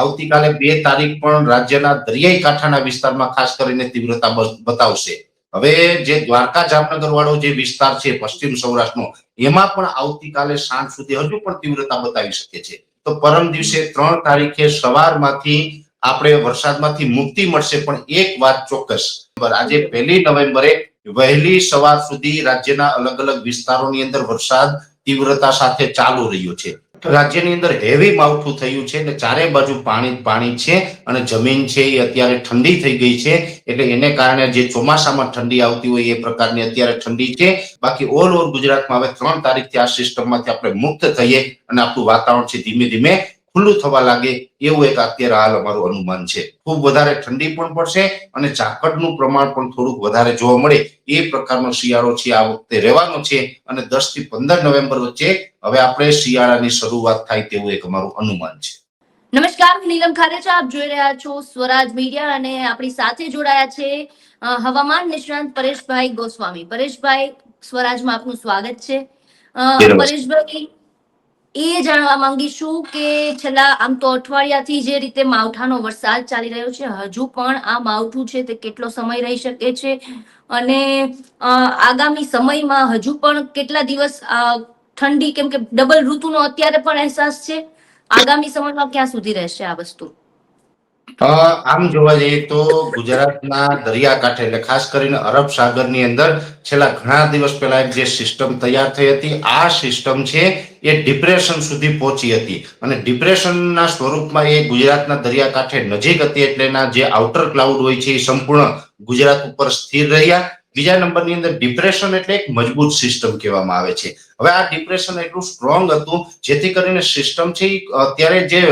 આવતીકાલે બે તારીખ પણ રાજ્યના દરિયાઈ કાંઠાના વિસ્તારમાં ખાસ કરીને તીવ્રતા બતાવશે. હવે જે દ્વારકા જામનગર વાળો જે વિસ્તાર છે, પશ્ચિમ સૌરાષ્ટ્રનો, એમાં પણ આવતીકાલે સાંજ સુધી હજુ પણ તીવ્રતા બતાવી શકે છે. તો પરમ દિવસે ત્રણ તારીખે સવારમાંથી આપણે વરસાદમાંથી મુક્તિ મળશે, પણ એક વાત ચોક્કસ. આજે પહેલી નવેમ્બરે વહેલી સવાર સુધી રાજ્યના અલગ અલગ વિસ્તારોની અંદર વરસાદ તીવ્રતા સાથે ચાલુ રહ્યો છે. રાજ્યની અંદર હેવી માવઠું થયું છે એટલે ચારે બાજુ પાણી પાણી છે અને જમીન છે એ અત્યારે ઠંડી થઈ ગઈ છે એટલે એને કારણે જે ચોમાસામાં ઠંડી આવતી હોય એ પ્રકારની અત્યારે ઠંડી છે. બાકી ઓલ ઓવર ગુજરાતમાં હવે ત્રણ તારીખથી આ સિસ્ટમમાંથી આપણે મુક્ત થઈએ અને આપણું વાતાવરણ છે ધીમે ધીમે ખુલ્લું થવા લાગે એવું એક અત્યારે હાલ અમારું અનુમાન છે. ખૂબ વધારે ઠંડી પણ પડશે અને ઝાકળનું પ્રમાણ પણ થોડુંક વધારે જોવા મળે એ પ્રકારનો શિયાળો છે આ વખતે રહેવાનો છે અને દસથી પંદર નવેમ્બર વચ્ચે હવે આપણે શિયાળાની શરૂઆત થાય તેવું એક અમારું અનુમાન છે. નમસ્કાર હું નીલમ ખારેચા આપ જોઈ રહ્યા છો સ્વરાજ મીડિયા અને આપણી સાથે જોડાયા છે હવામાન નિષ્ણાંત પરેશભાઈ ગોસ્વામી. પરેશભાઈ સ્વરાજમાં આપનું સ્વાગત છે. પરેશભાઈ એ જાણવા માંગીશું કે છેલ્લા આમ તો અઠવાડિયાથી જે રીતે માવઠાનો વરસાદ ચાલી રહ્યો છે, હજુ પણ આ માવઠું છે તે કેટલો સમય રહી શકે છે? અને આગામી સમયમાં હજુ પણ કેટલા દિવસ ઠંડી કેમ કે ડબલ ઋતુનો અત્યારે પણ અહેસાસ છે? આગામી સમયમાં ક્યાં સુધી રહેશે આ વસ્તુ? આમ જોવા જઈએ તો ગુજરાતના દરિયાકાંઠે એટલે ખાસ કરીને અરબ સાગરની અંદર છેલ્લા ઘણા દિવસ પહેલા એક જે સિસ્ટમ તૈયાર થઈ હતી, આ સિસ્ટમ છે એ ડિપ્રેશન સુધી પહોંચી હતી. અને ડિપ્રેશનના સ્વરૂપમાં એ ગુજરાતના દરિયાકાંઠે નજીક હતી એટલે જે આઉટર ક્લાઉડ હોય છે એ સંપૂર્ણ ગુજરાત ઉપર સ્થિર રહ્યા. બીજા નંબરની અંદર ડિપ્રેશન એટલે એક મજબૂત સિસ્ટમ કહેવામાં આવે છે. હવે આ ડિપ્રેશન એટલું સ્ટ્રોંગ હતું, જેથી કરીને સિસ્ટમ છે અત્યારે જે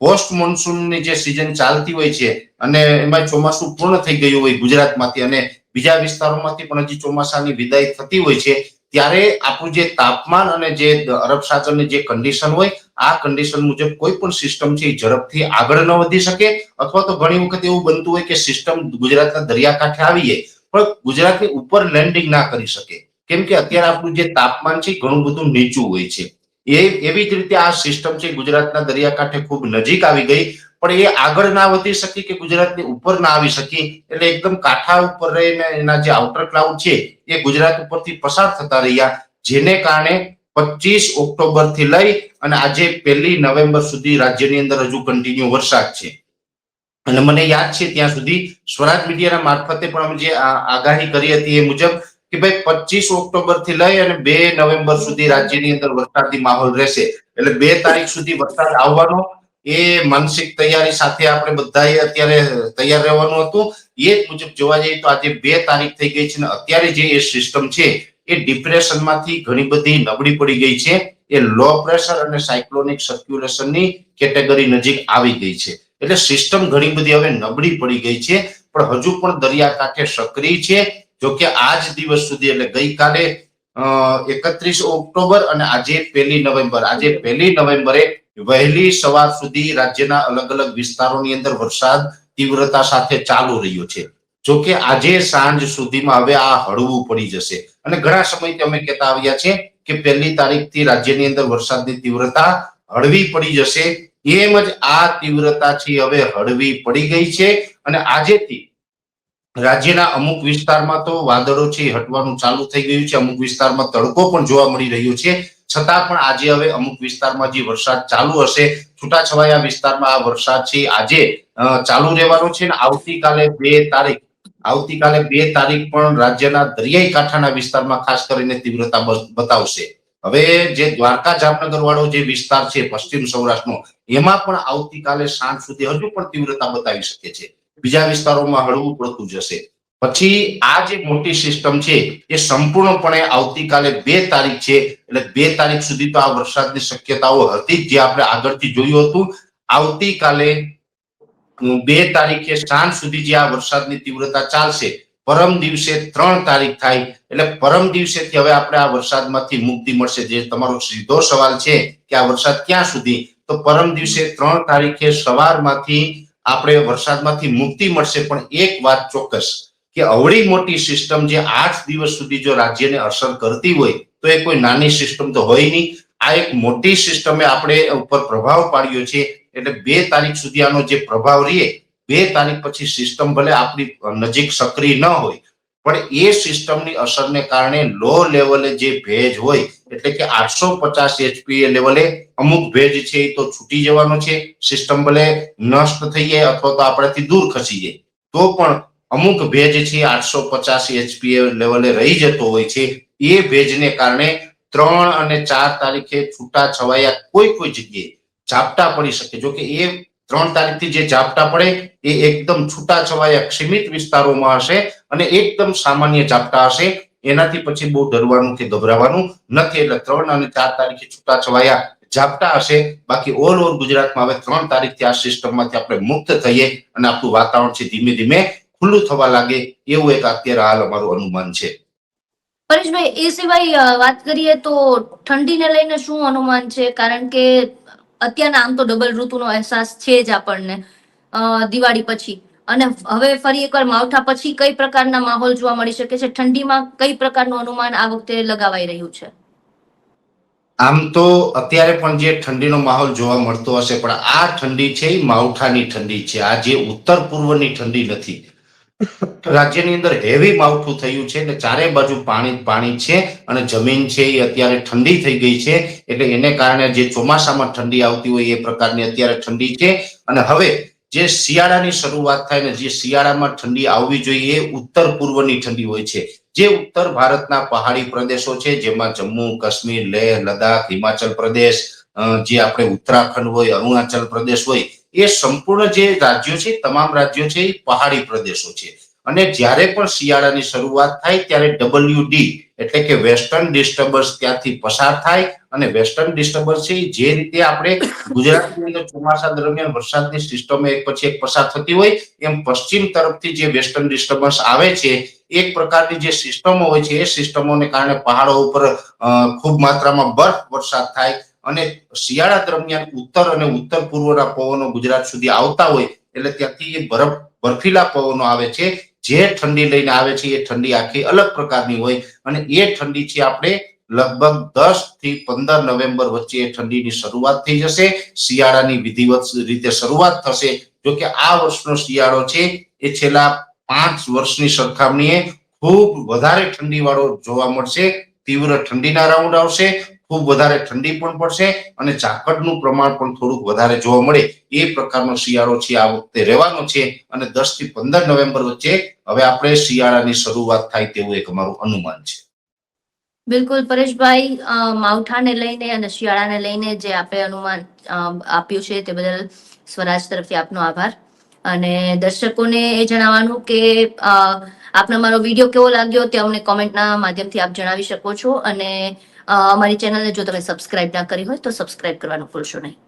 પોસ્ટ મોન્સૂનની જે સિઝન ચાલતી હોય છે, અને એમાં ચોમાસું પૂર્ણ થઈ ગયું હોય ગુજરાતમાંથી અને બીજા વિસ્તારોમાંથી પણ હજી ચોમાસાની વિદાય થતી હોય છે, ત્યારે આપણું જે તાપમાન અને જે અરબ સાગરની જે કન્ડિશન હોય, આ કન્ડિશન મુજબ કોઈ પણ સિસ્ટમ છે એ ઝડપથી આગળ ન વધી શકે, અથવા તો ઘણી વખત એવું બનતું હોય કે સિસ્ટમ ગુજરાતના દરિયાકાંઠે આવી જાય, પણ ગુજરાતની ઉપર લેન્ડિંગ ના કરી શકે. કેમ કે અત્યારે આપણું જે તાપમાન છે ઘણું બધું નીચું હોય છે. એ એવી જ રીતે આ સિસ્ટમ છે, ગુજરાતના દરિયાકાંઠે ખૂબ નજીક આવી ગઈ, પણ એ આગળ ના વધી શકી કે ગુજરાતની ઉપર ના આવી શકી? એટલે એકદમ કાંઠા ઉપર રહીને એના જે આઉટર ક્લાઉડ છે, એ ગુજરાત ઉપરથી પસાર થતા રહ્યા. જેને કારણે પચીસ ઓક્ટોબરથી લઈ અને આજે પહેલી નવેમ્બર સુધી રાજ્યની અંદર હજુ કન્ટિન્યુ વરસાદ છે. અને મને યાદ છે, ત્યાં સુધી સ્વરાજ મીડિયાના મારફતે પણ અમે જે આગાહી કરી હતી એ મુજબ કે ભાઈ પચીસ ઓક્ટોબરથી લઈ અને બે નવેમ્બર સુધી રાજ્યની અંદર વરસાદી માહોલ રહેશે. એટલે બે તારીખ સુધી વરસાદ આવવાનો, એ માનસિક તૈયારી સાથે આપણે બધાએ અત્યારે તૈયાર રહેવાનું હતું. એ જ મુજબ જોવા જઈએ તો આજે બે તારીખ થઈ ગઈ છે અને અત્યારે જે એ સિસ્ટમ છે, એ ડિપ્રેશનમાંથી ઘણી બધી નબળી પડી ગઈ છે. એ લો પ્રેશર અને સાયક્લોનિક સર્ક્યુલેશનની કેટેગરી નજીક આવી ગઈ છે. એટલે સિસ્ટમ ઘણી બધી હવે નબળી પડી ગઈ છે, પણ હજુ પણ દરિયાકાંઠે સક્રિય છે. જો કે આજ દિવસ સુધી એટલે ગઈકાલે એકત્રીસ ઓક્ટોબર અને આજે પહેલી નવેમ્બર. આજે પહેલી નવેમ્બરે વહેલી સવાર સુધી રાજ્યના અલગ અલગ વિસ્તારોની અંદર વરસાદ તીવ્રતા સાથે ચાલુ રહ્યો છે. જો કે આજે સાંજ સુધીમાં હવે આ હળવું પડી જશે. અને ઘણા સમયથી અમે કહેતા આવ્યા છે કે પહેલી તારીખથી રાજ્યની અંદર વરસાદની તીવ્રતા હળવી પડી જશે. એમ જ આ તીવ્રતા છે હવે હળવી પડી ગઈ છે. અને આજેથી રાજ્યના અમુક વિસ્તારમાં તો વાદળો છે હટવાનું ચાલુ થઈ ગયું છે. અમુક વિસ્તારમાં તડકો પણ જોવા મળી રહ્યો છે. છતાં પણ આજે હવે અમુક વિસ્તારમાં જે વરસાદ ચાલુ હશે, છૂટાછવાયા વિસ્તારમાં આ વરસાદ છે આજે ચાલુ રહેવાનો છે અને આવતીકાલે બે તારીખ, આવતીકાલે બે તારીખ પણ રાજ્યના દરિયાઈ કાંઠાના વિસ્તારમાં ખાસ કરીને તીવ્રતા બતાવશે. હવે જે દ્વારકા જામનગર વાળો જે વિસ્તાર છે, પશ્ચિમ સૌરાષ્ટ્રનો, એમાં પણ આવતીકાલે સાંજ સુધી હજુ પણ તીવ્રતા બતાવી શકે છે. બીજા વિસ્તારોમાં હળવું પડતું જશે. પછી આ જે મોટી સિસ્ટમ છે, એ સંપૂર્ણપણે આવતીકાલે બે તારીખ છે, એટલે બે તારીખ સુધી તો આ વરસાદની શક્યતાઓ હતી જ આપણે આગળથી જોયું હતું. આવતીકાલે બે તારીખે સાંજ સુધી જે આ વરસાદની તીવ્રતા ચાલશે, પરમ દિવસે ત્રણ તારીખ થાય, એટલે પરમ દિવસેથી હવે આપણે આ વરસાદમાંથી મુક્તિ મળશે. જે તમારો સીધો સવાલ છે કે આ વરસાદ ક્યાં સુધી? તો પરમ દિવસે ત્રણ તારીખે સવારમાંથી આપણે વરસાદમાંથી મુક્તિ મળશે, પણ એક વાત ચોક્કસ કે અવળી મોટી સિસ્ટમ જે આઠ દિવસ સુધી જો રાજ્યને અસર કરતી હોય, તો એ કોઈ નાની સિસ્ટમ તો હોય નહીં. આ એક મોટી સિસ્ટમે આપણે ઉપર પ્રભાવ પાડ્યો છે, એટલે બે તારીખ સુધી આનો જે પ્રભાવ રહે બે તારીખ પછી સિસ્ટમ ભલે આપણી નજીક સક્રિય ન હોય પણ એ સિસ્ટમની અસરને કારણે લો લેવલે જે ભેજ હોય, એટલે કે આઠસો પચાસ એચપીએ લેવલે અમુક ભેજ છે એ તો છૂટી જવાનો છે સિસ્ટમ ભલે નષ્ટ થઈ જાય અથવા તો આપણાથી દૂર ખસી જાય, તો પણ અમુક ભેજ છે આઠસો પચાસ એચપીએ લેવલે રહી જતો હોય છે, એ ભેજને કારણે ત્રણ અને ચાર તારીખે છૂટા છવાયા કોઈ કોઈ જગ્યાએ ઝાપટા પડી શકે. જો કે એ ત્રણ તારીખથી જે ઝાપટા પડે એ એકદમ છૂટા છવાયા સીમિત વિસ્તારોમાં હશે અને એકદમ સામાન્ય ઝાપટા હશે. એનાથી પછી બહુ ડરવાનું કે ગભરાવાનું નથી. એટલે ત્રણ અને ચાર તારીખે છૂટા છવાયા ઝાપટા હશે. બાકી ઓલ ઓવર ગુજરાતમાં હવે ત્રણ તારીખથી આ સિસ્ટમમાંથી આપણે મુક્ત થઈએ અને આપણું વાતાવરણ છે ધીમે ધીમે ખુલ્લું થવા લાગે એવું એક અત્યારે હાલ અમારું અનુમાન છે. પરેશભાઈ, એ સિવાય વાત કરીએ તો ઠંડીને લઈને શું અનુમાન છે? કારણ કે અત્યારના આમ તો ડબલ ઋતુનો અહેસાસ છે જ આપણને દિવાળી પછી. અને હવે ફરી એકવાર માવઠા પછી કઈ પ્રકારના માહોલ જોવા મળી શકે છે? ઠંડીમાં કઈ પ્રકારનું અનુમાન આ વખતે લગાવાઈ રહ્યું છે? આમ તો અત્યારે પણ જે ઠંડીનો માહોલ જોવા મળતો હશે, પણ આ ઠંડી છે એ માવઠાની ઠંડી છે. આ જે ઉત્તર પૂર્વની ઠંડી નથી. રાજ્યની અંદર હેવી માવઠું થયું છે એટલે ચારે બાજુ પાણી પાણી છે અને જમીન છે એ અત્યારે ઠંડી થઈ ગઈ છે એટલે એને કારણે જે ચોમાસામાં ઠંડી આવતી હોય એ પ્રકારની અત્યારે ઠંડી છે. અને હવે જે શિયાળાની શરૂઆત થાય ને જે શિયાળામાં ઠંડી આવવી જોઈએ ઉત્તર પૂર્વની ઠંડી હોય છે. જે ઉત્તર ભારતના પહાડી પ્રદેશો છે જેમાં જમ્મુ, કાશ્મીર, લેહ, લદ્દાખ, હિમાચલ પ્રદેશ જે આપણે ઉત્તરાખંડ હોય, અરુણાચલ પ્રદેશ હોય એ સંપૂર્ણ જે રાજ્યો છે, તમામ રાજ્યો છે, એ પહાડી પ્રદેશો છે. અને જ્યારે પણ શિયાળાની શરૂઆત થાય ત્યારે ડબલ્યુ ડી એટલે કે વેસ્ટર્ન ડિસ્ટર્બન્સ ત્યાંથી પસાર થાય અને વેસ્ટર્ન ડિસ્ટર્બન્સ છે જે રીતે આપણે ગુજરાતની અંદર ચોમાસા દરમિયાન વરસાદની સિસ્ટમ એક પછી એક પસાર થતી હોય, એમ પશ્ચિમ તરફથી જે વેસ્ટર્ન ડિસ્ટર્બન્સ આવે છે, એક પ્રકારની જે સિસ્ટમો હોય છે, એ સિસ્ટમોને કારણે પહાડો ઉપર ખૂબ માત્રામાં બરફ વરસાદ થાય અને શિયાળા દરમિયાન ઉત્તર અને ઉત્તર પૂર્વના પવનો ગુજરાત સુધી આવતા હોય, એટલે ત્યાંથી બરફ, બર્ફીલા પવનો આવે છે. જે ઠંડી લઈને આવે છે, એ ઠંડી આખી અલગ પ્રકારની હોય અને એ ઠંડી છે આપણે લગભગ દસથી પંદર નવેમ્બર વચ્ચે એ ઠંડીની શરૂઆત થઈ જશે. શિયાળાની વિધિવત રીતે શરૂઆત થશે. જો કે આ વર્ષનો શિયાળો છે, એ છેલ્લા પાંચ વર્ષની સરખામણીએ ખૂબ વધારે ઠંડી વાળો જોવા મળશે. તીવ્ર ઠંડીના રાઉન્ડ આવશે. ખૂબ વધારે ઠંડી પણ પડશે અને ઝાકળનું પ્રમાણ પણ થોડુંક વધારે જોવા મળે એ પ્રકારનો શિયાળો છે, આ વખતે રહેવાનો છે અને દસથી પંદર નવેમ્બર વચ્ચે હવે આપણે શિયાળાની શરૂઆત થાય તેવું એક અમારું અનુમાન છે. બિલકુલ, પરેશભાઈ માવઠાને લઈને અને શિયાળાને લઈને જે આપે અનુમાન આપ્યું છે તે બદલ સ્વરાજ તરફથી આપનો આભાર. અને દર્શકોને એ જણાવવાનું કે આપને અમારો વીડિયો કેવો લાગ્યો તે અમને કોમેન્ટના માધ્યમથી આપ જણાવી શકો છો અને અમારી ચેનલને જો તમે સબસ્ક્રાઇબ ના કરી હોય તો સબસ્ક્રાઇબ કરવાનું ભૂલશો નહીં.